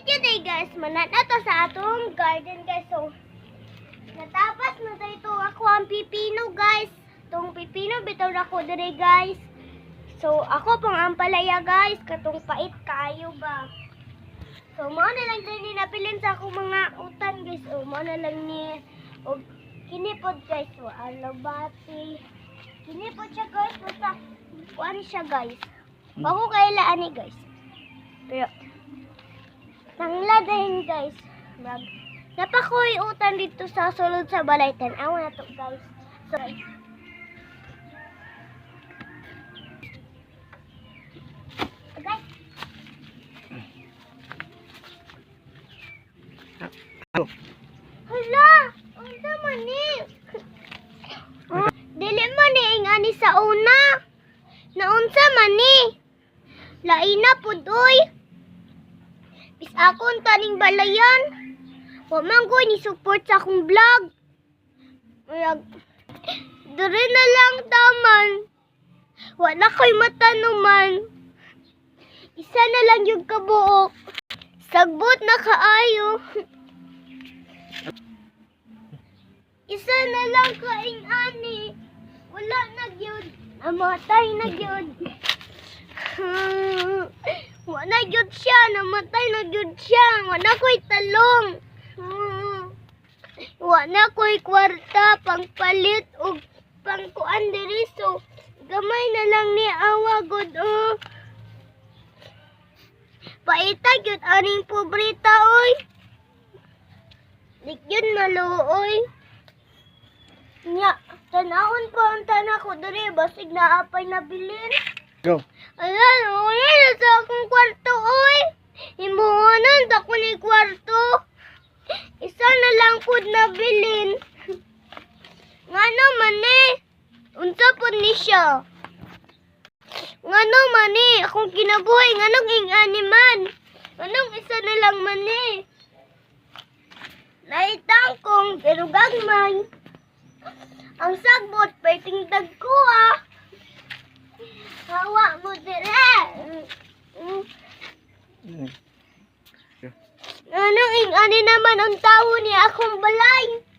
video day guys, manana to sa atong garden guys. So, natapos na tayo ito ako ang pipino guys. Itong pipino bitaw na ko dire guys. So, ako pang ampalaya guys, katong pait kayo ba. So, mo na lang din napilin sa akong mga utan guys. O, mo na lang ni o kinipod guys. So, alabati. Kinipod siya guys. Basta, kuan siya guys. Bago kailaan ni guys. Pero, Tangla din guys. Mag Napakoy utan dito sa sulod sa balay. Tanawa na to guys. So, guys. Ano? hala! Unsa man ni? Oh, dili man ni ing ani sa una. Naunsa man ni? Laina pud Bis akong taning balayan. Wa man ko ni support sa akong vlog. Dire na lang taman. Wala ko'y matanuman. Isa na lang yung kabuok. Sagbot na kaayo. Isa na lang kaing ani. Wala na gyud. Namatay na gyud. Wala na gyud siya. Namatay na gyud siya. Wala ko'y talong. Hmm. Wala ko'y kwarta pangpalit og pangkuan diri so gamay na lang ni awa god oh. Paita gyud aning pobrita oy. Dik yun maluoy. Nya, tanawon pa ang tanak ko diri basig na apay nabilin. Go. Ayan, uy, nasa akong kwarto, oy. Himuhanan sa ko ni kwarto. Isa na lang pud nabilin. Nga naman eh. Unsa pud ni siya? Nga naman eh. Akong kinabuhi. Nga nang ing animan. Anong isa na lang man eh. Naitang kong pero gagmay. Ang sagbot, pwedeng dagko ah. Hawa mo dire. Mm. Mm. Ano ing ani naman ang tawo ni akong balay?